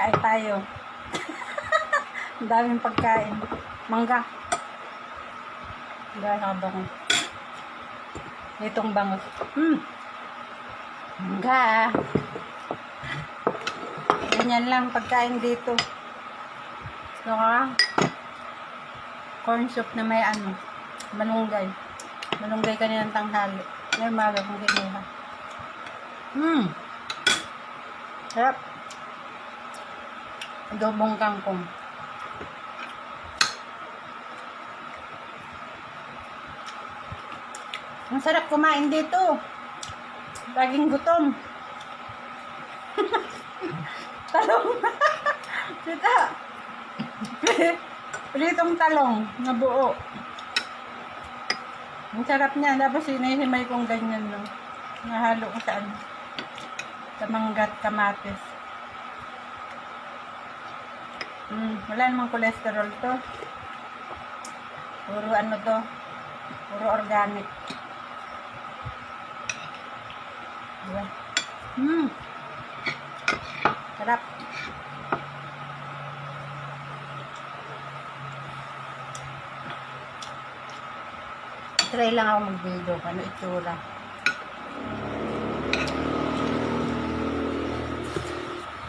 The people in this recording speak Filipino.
Kain tayo. Ang daming pagkain. Mangga. Dahil habang itong bangus. Hmm. Mangga. Ganyan lang pagkain dito. Gusto ka? Corn soup na may ano, malunggay. Malunggay kaninang tanghali. Ngayon maga kung kinuha. Hmm. Sarap. Adobong kangkong. Ang sarap kumain dito. Laging gutom. talong. Tita. Pritong talong na buo. Ang sarap niya. Tapos sinihimay kong ganyan, no. Nahalo ko sa ano. Sa manggat kamatis. Mm, wala namang cholesterol to. Puro ano to. Puro organic. Diba? Mm. Sarap. Try lang ako mag-video. Ano itsura.